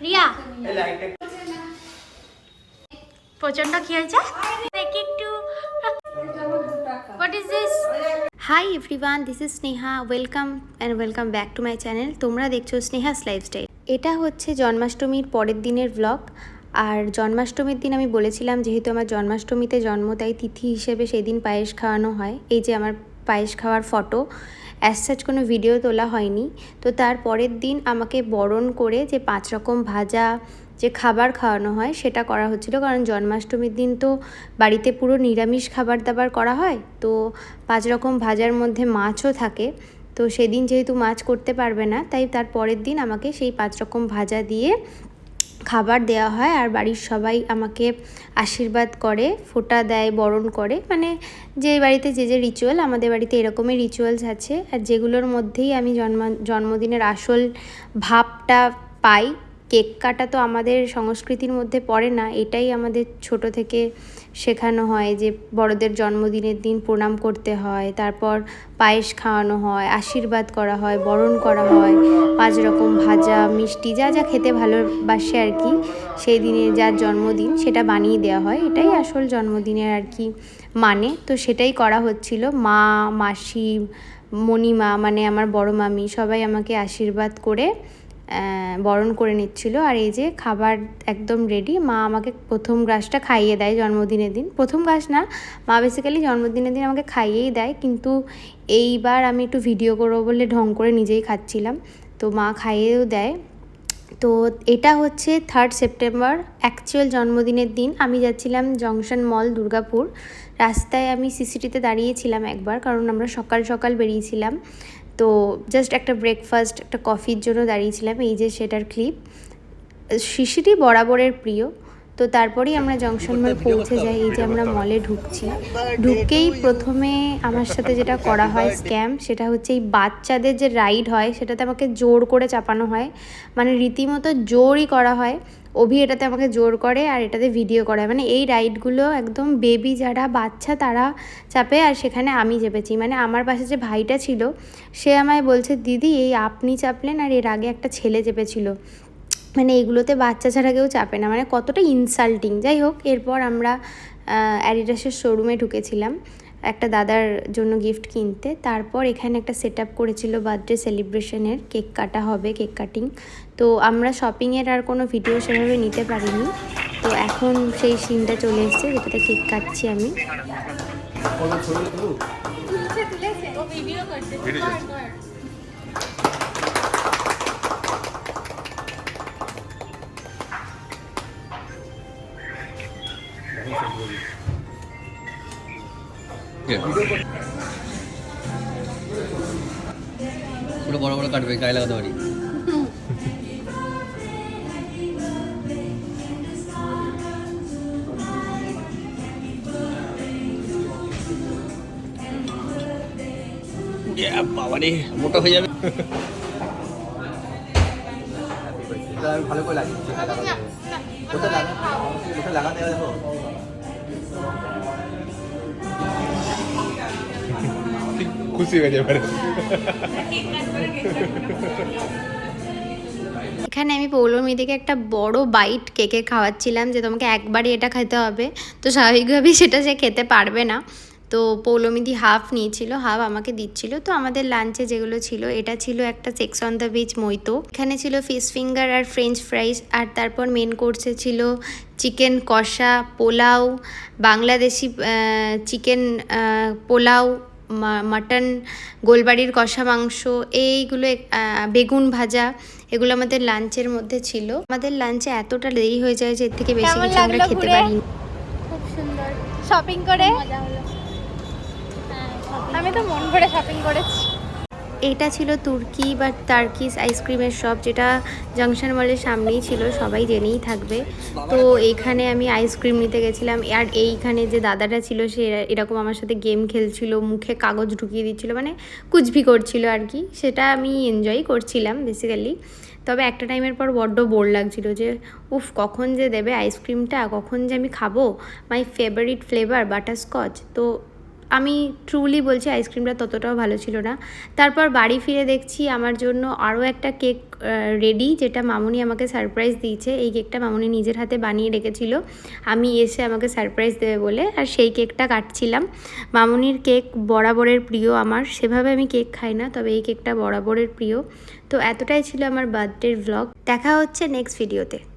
রিয়া। প্রচণ্ড কি হয়েছে? দেখি একটু। What is this hi everyone this is Sneha welcome and welcome back to my channel তোমরা দেখছ স্নেহাস লাইফস্টাইল এটা হচ্ছে জন্মাষ্টমীর পরের দিনের ব্লগ আর জন্মাষ্টমীর দিন আমি বলেছিলাম যেহেতু আমার জন্মাষ্টমীতে জন্ম তাই তিথি হিসেবে সেদিন পায়েস খাওয়ানো হয়। এই যে আমার পায়েস খাওয়ার ফটো অ্যাজ সাচ কোনো ভিডিও তোলা হয়নি। তো তার পরের দিন আমাকে বরণ করে যে পাঁচ রকম ভাজা যে খাবার খাওয়ানো হয়, সেটা করা হচ্ছিল। কারণ জন্মাষ্টমীর দিন তো বাড়িতে পুরো নিরামিষ খাবার দাবার করা হয়। তো পাঁচ রকম ভাজার মধ্যে মাছও থাকে। তো সেদিন যেহেতু মাছ করতে পারবে না, তাই তার পরের দিন আমাকে সেই পাঁচ রকম ভাজা দিয়ে খাবার দেওয়া হয় আর বাড়ির সবাই আমাকে আশীর্বাদ করে, ফোটা দেয়, বরণ করে। মানে যে বাড়িতে যে যে রিচুয়াল আমাদের বাড়িতে এরকমই রিচুয়ালস আছে। আর যেগুলোর মধ্যেই আমি জন্ম, জন্মদিনের আসল ভাবটা পাই কেক কাটা তো আমাদের সংস্কৃতির মধ্যে পড়ে না, এটাই আমাদের ছোট থেকে শেখানো হয় যে বড়দের জন্মদিনের দিন প্রণাম করতে হয়, তারপর পায়েস খাওয়ানো হয়, আশীর্বাদ করা হয়, বরণ করা হয়, পাঁচ রকম ভাজা, মিষ্টি, যা যা খেতে ভালোবাসে আর কি, সেই দিনে যার জন্মদিন সেটা বানিয়ে দেওয়া হয়, এটাই আসল জন্মদিনের আর কি মানে। তো সেটাই করা হচ্ছিল। মা, মাসি, মণিমা মানে আমার বড় মামি সবাই আমাকে আশীর্বাদ করে বরণ করে নিচ্ছিল। আর এই যে খাবার একদম রেডি মা আমাকে প্রথম গ্রাসটা খাইয়ে দেয় জন্মদিনের দিন। প্রথম গ্রাস না, মা বেসিক্যালি জন্মদিনের দিন আমাকে খাইয়েই দেয়। কিন্তু এইবার আমি একটু ভিডিও করব বলে ঢং করে নিজেই খাচ্ছিলাম। তো মা খাইয়েও দেয়। তো এটা হচ্ছে থার্ড সেপ্টেম্বর অ্যাকচুয়াল জন্মদিনের দিন। আমি যাচ্ছিলাম জংশন মল দুর্গাপুর। রাস্তায় আমি সিসিটিতে দাঁড়িয়েছিলাম একবার, কারণ আমরা সকাল সকাল বেরিয়েছিলাম। তো জাস্ট একটা ব্রেকফাস্ট একটা কফির জন্য দাঁড়িয়েছিলাম এই যে সেটার ক্লিপ শিশিটি বরাবরের প্রিয় তো তারপরেই আমরা জংশন মল পৌঁছে যাই এই যে আমরা মলে ঢুকছি। ঢুকেই প্রথমে আমার সাথে যেটা করা হয় স্ক্যাম সেটা হচ্ছে এই বাচ্চাদের যে রাইড হয় সেটাতে আমাকে জোর করে চাপানো হয়। মানে রীতিমতো জোরই করা হয়। অভি এটাতে আমাকে জোর করে আর এটাতে ভিডিও করে। মানে এই রাইডগুলো একদম বেবি যারা, বাচ্চা তারা চাপে আর সেখানে আমি চেপেছি। মানে আমার পাশে যে ভাইটা ছিল, সে আমায় বলছে, দিদি, এই আপনি চাপলেন আর এর আগে একটা ছেলে চেপেছিল। মানে এইগুলোতে বাচ্চা ছাড়া কেউ চাপে না। মানে কতটা ইনসাল্টিং যাই হোক, এরপর আমরা অ্যাডিডাসের শোরুমে ঢুকেছিলাম। একটা দাদার জন্য গিফট কিনতে। তারপর এখানে একটা সেট আপ করেছিল বার্থডে সেলিব্রেশনের কেক কাটা হবে কেক কাটিং তো আমরা শপিংয়ের আর কোনো ভিডিও সেভাবে নিতে পারিনি। তো এখন সেই সিনটা চলে এসছে যেটাতে কেক কাটছি আমি। পুরো বড় বড় কাটবে, গায়ে লাগাতে পারি। বাবা রে মোটা হয়ে যাবে। ভালো করে লাগিয়েছি কোথায় লাগাতে হবে। খুশি হয়ে যাবে। এখানে আমি পৌলমীদিকে একটা বড় বাইট কেকে খাওয়াচ্ছিলাম যে তোমাকে একবারই এটা খেতে হবে। তো স্বাভাবিকভাবেই সেটা সে খেতে পারবে না। তো পৌলমিদি হাফ নিয়েছিল হাফ আমাকে দিচ্ছিল। তো আমাদের লাঞ্চে যেগুলো ছিল, এটা ছিল একটা সেক্স অন দ্য বিচ মৈতো এখানে ছিল ফিশ ফিঙ্গার আর ফ্রেঞ্চ ফ্রাইস আর তারপর মেন কোর্সে ছিল চিকেন কষা পোলাও, বাংলাদেশি চিকেন পোলাও মাটন গোলবাড়ির কষা মাংস এইগুলো বেগুন ভাজা এগুলো আমাদের লাঞ্চের মধ্যে ছিল। আমাদের লাঞ্চে এতটা দেরি হয়ে যায় যে এর থেকে বেশি কিছু আমরা খেতে পারি খুব সুন্দর। শপিং করে? আমি তো মন ভরে শপিং করেছি। এটা ছিল তুর্কি বা টার্কিস আইসক্রিমের শপ যেটা জংশন মলের সামনেই ছিল, সবাই জেনেই থাকবে। তো এইখানে আমি আইসক্রিম নিতে গেছিলাম, আর এইখানে যে দাদাটা ছিল, সে এরকম আমার সাথে গেম খেলছিল, মুখে কাগজ ঢুকিয়ে দিচ্ছিল মানে কুচবি করছিল আর কি, সেটা আমি এনজয় করছিলাম বেসিক্যালি তবে একটা টাইমের পর বড্ড বোর লাগছিল যে, উফ, কখন যে দেবে আইসক্রিমটা, কখন যে আমি খাব? মাই ফেভারিট ফ্লেভার বাটারস্কচ তো আমি ট্রুলি বলছি আইসক্রিমটা ততটাও ভালো ছিল না। তারপর বাড়ি ফিরে দেখছি আমার জন্য আরও একটা কেক রেডি যেটা মামুনি আমাকে সারপ্রাইজ দিয়েছে। এই কেকটা মামুনি নিজের হাতে বানিয়ে রেখেছিল। আমি এসে আমাকে সারপ্রাইজ দেবে বলে আর সেই কেকটা কাটছিলাম। মামুনির কেক বরাবরের প্রিয় আমার। সেভাবে আমি কেক খাই না, তবে এই কেকটা বরাবরের প্রিয়। তো এতটাই ছিল আমার বার্থডের ব্লগ দেখা হচ্ছে নেক্সট ভিডিওতে